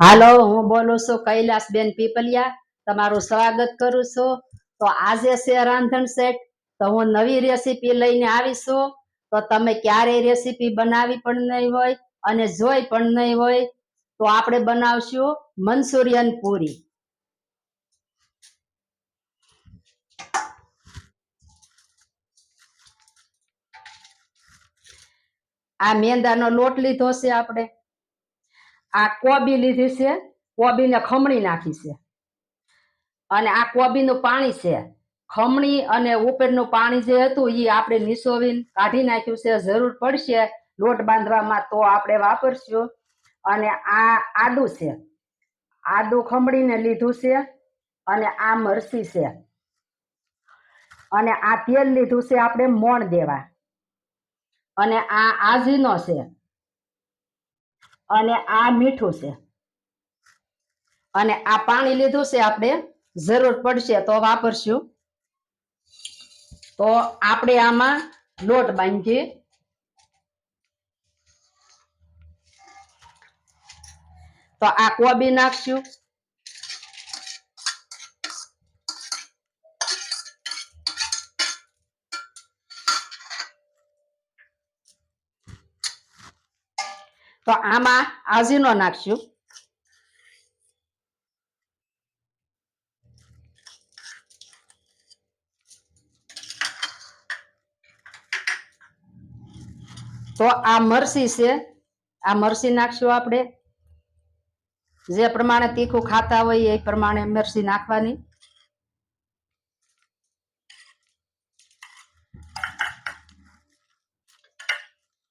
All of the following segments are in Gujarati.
હાલો, હું બોલું છું કૈલાસબેન પીપલિયા. તમારું સ્વાગત કરું છું. તો આજે છે રાંધણ સેટ. તો હું નવી રેસીપી લઈને આવી છું. તો તમે ક્યારેય રેસીપી બનાવી પણ નહીં હોય અને જોઈ પણ નહીં હોય. તો આપણે બનાવશું મંચુરિયન પૂરી. આ મેંદાનો લોટ લીધો છે આપણે. આ કોબી લીધી છે, કોબીને ખમણી નાખી છે. અને આ કોબીનું પાણી છે, ખમણી અને ઉપરનું પાણી જે હતું એ આપણે નિસોવીને કાઢી નાખ્યું છે, જરૂર પડશે લોટ બાંધવામાં તો આપણે વાપરશું. અને આ આદુ છે, આદુ ખમણીને લીધું છે અને આ મરસી છે. અને આ તેલ લીધું છે આપણે મોણ દેવા. અને આ આજીનો છે. અને આ મીઠું છે. અને આ પાણી લીધું છે આપણે. જરૂર પડશે તો વાપરશું. તો આપણે આમાં લોટ બાંધીએ. તો આ કોબી નાખશું. તો આમાં આજીનો નાખશું. તો આ મરસી છે. આ મરસી નાખશું આપણે. જે પ્રમાણે તીખું ખાતા હોય એ પ્રમાણે મરસી નાખવાની.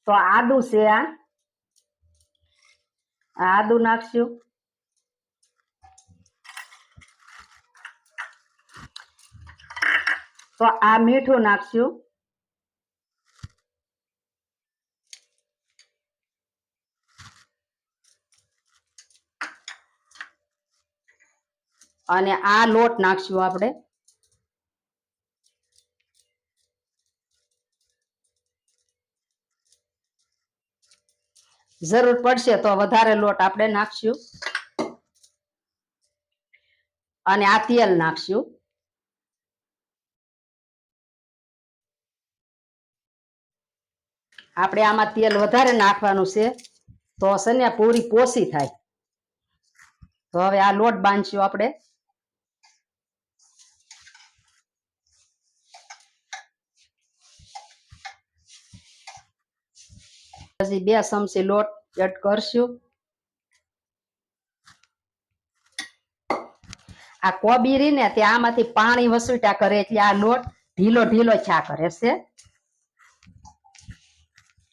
તો આદુ છે આ. આ આદુ નાખશું. તો આ મીઠું નાખશું. અને આ લોટ નાખશું આપણે. જરૂર પડશે તો વધારે લોટ આપણે નાખશું. અને આ તેલ નાખશું. આપણે આમાં તેલ વધારે નાખવાનું છે તો છે પૂરી પોસી થાય. તો હવે આ લોટ બાંધશું આપણે. પછી બે ચમચી લોટ એડ કરશું. આ કોબીરી ને તે આમાંથી પાણી વસૂટા કરે એટલે આ લોટ ઢીલો ઢીલો છા કરે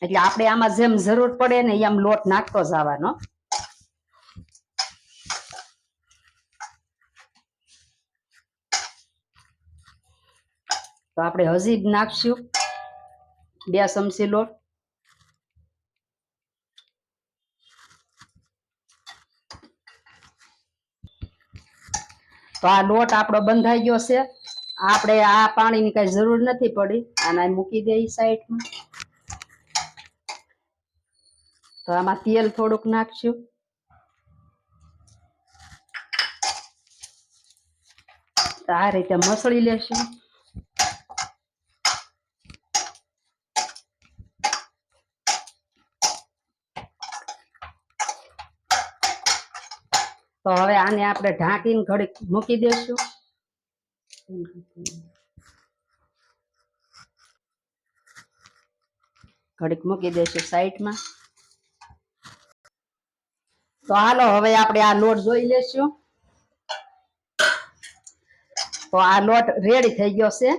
એટલે આપણે આમાં જેમ જરૂર પડે ને એમ લોટ નાખતો જવાનો. તો આપણે હજી નાખશું બે ચમચી લોટ. તો આ લોટ આપણો બંધાઈ ગયો છે. આપણે આ પાણીની કઈ જરૂર નથી પડી. આને મૂકી દઈ સાઈડમાં. તો આમાં તેલ થોડુંક નાખશું. આ રીતે મસળી લેશું. તો હવે આને આપણે ઢાંકીને ઘડીક મૂકી દેશું. ઘડીક મૂકી દેશું સાઈડમાં. તો હાલો, હવે આપણે આ લોટ જોઈ લેશું. તો આ લોટ રેડી થઈ ગયો છે.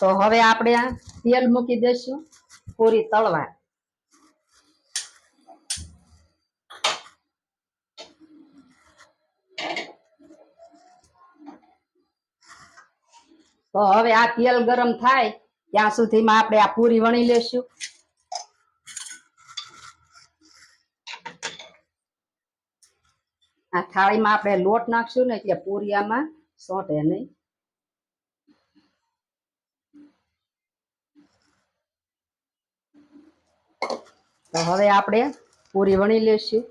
તો હવે આપણે તેલ મૂકી દેશું. પૂરી તળવા. તો હવે આ તેલ ગરમ થાય, ત્યાં સુધીમાં આપણે આ પૂરી વણી લેશું. આ થાળીમાં આપણે લોટ નાખશું ને એટલે પૂરી આમાં સોટે નહીં. તો હવે આપણે પૂરી વણી લેશું.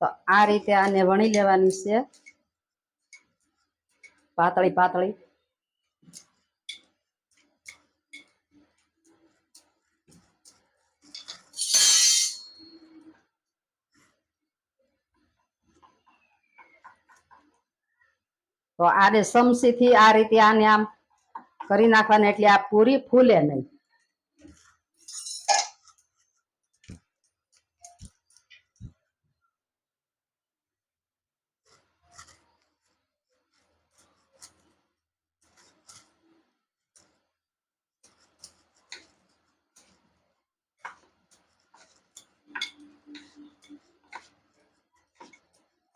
તો આ રીતે આને વણી લેવાની છે. પાતળી પાતળી. તો આને સમસીથી આ રીતે આને આમ કરી નાખવાની એટલે આ પૂરી ફૂલે નહીં.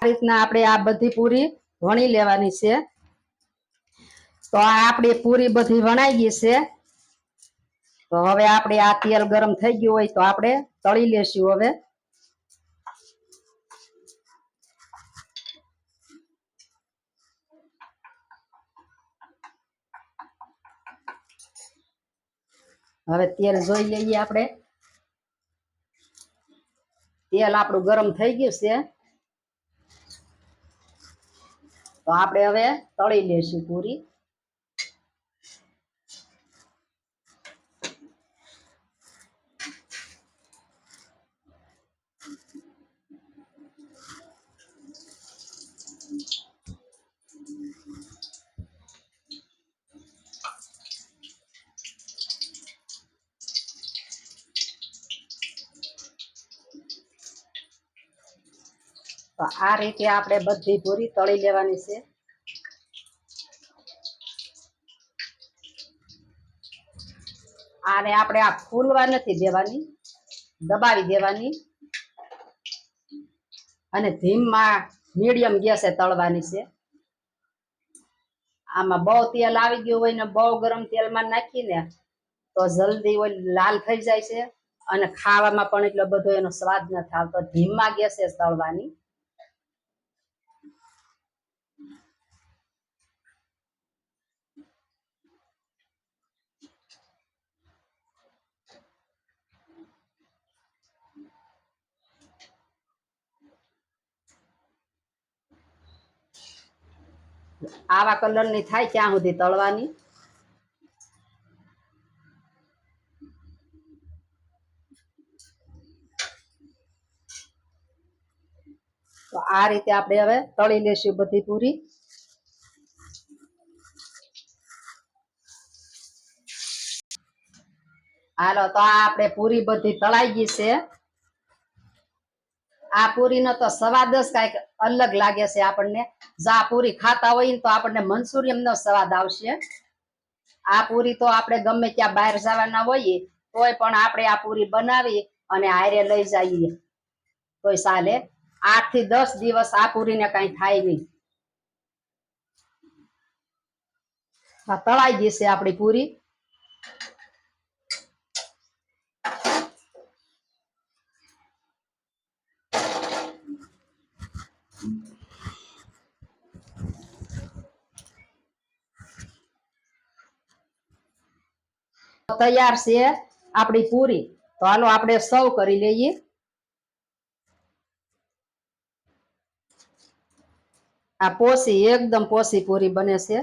રીતના આપણે આ બધી પૂરી વણી લેવાની છે. તો આ આપણી પૂરી બધી વણાઈ ગઈ છે. તો હવે આપણે આ તેલ ગરમ થઈ ગયું હોય તો આપણે તળી લેશું હવે. હવે તેલ જોઈ લઈએ આપણે. તેલ આપણું ગરમ થઈ ગયું છે. તો આપણે હવે તળી લેશું પૂરી. તો આ રીતે આપણે બધી પૂરી તળી લેવાની છે. આને આપણે આ ફૂલવા નથી દેવાની, દબાવી દેવાની. અને ધીમમાં મીડિયમ ગેસે તળવાની છે. આમાં બહુ તેલ આવી ગયું હોય ને બહુ ગરમ તેલમાં નાખીને તો જલ્દી ઓલી લાલ થઈ જાય છે. અને ખાવામાં પણ એટલો બધો એનો સ્વાદ નથી આવતો. ધીમા ગેસે તળવાની. આવા કલરની થાય ત્યાં સુધી તળવાની તો આ રીતે આપણે હવે તળી લેશું બધી પૂરી હાલો તો આ આપણે પૂરી બધી તળાઈ ગઈ છે આ પૂરીનો તો સ્વાદ જ કંઈક અલગ લાગે છે આપણને. જો આ પૂરી ખાતા હોય ને તો આપણને મંચુરિયનનો સ્વાદ આવશે. આ પૂરી તો આપણે ગમે ત્યાં બહાર જવાના હોઈએ, તોય પણ આપણે આ પૂરી બનાવી અને હારે લઈ જઈએ. તોય ચાલે. આઠથી દસ દિવસ આ પૂરીને કઈ થાય નહીં. તળાઈ ગઈ છે આપણી પૂરી. તૈયાર છે આપણી પૂરી. તો હાલો આપણે સર્વ કરી લઈએ. આ પોસી એકદમ પોસી પૂરી બને છે.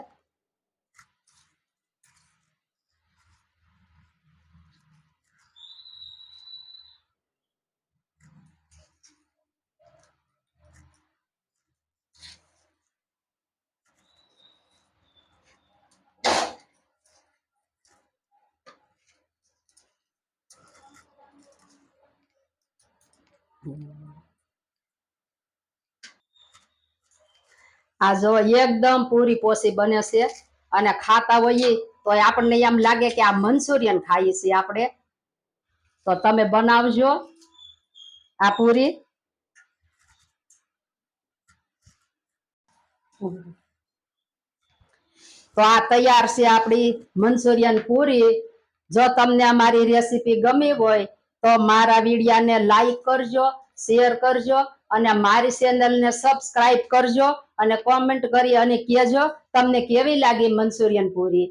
આ જો એકદમ પૂરી પોસી બને છે અને ખાતા હોઈએ તો આપણને એમ લાગે કે આ મંચુરિયન ખાઈએ છીએ આપણે. તો તમે બનાવજો આ પૂરી. તો આ તૈયાર છે આપણી મંચુરિયન પૂરી. જો તમને અમારી રેસીપી ગમી હોય તો મારા વિડીયાને લાઈક કરજો શેર કરજો અને મારી ચેનલને સબસ્ક્રાઇબ કરજો અને કોમેન્ટ કરી અને કહેજો તમને કેવી લાગી મંચુરિયન પૂરી.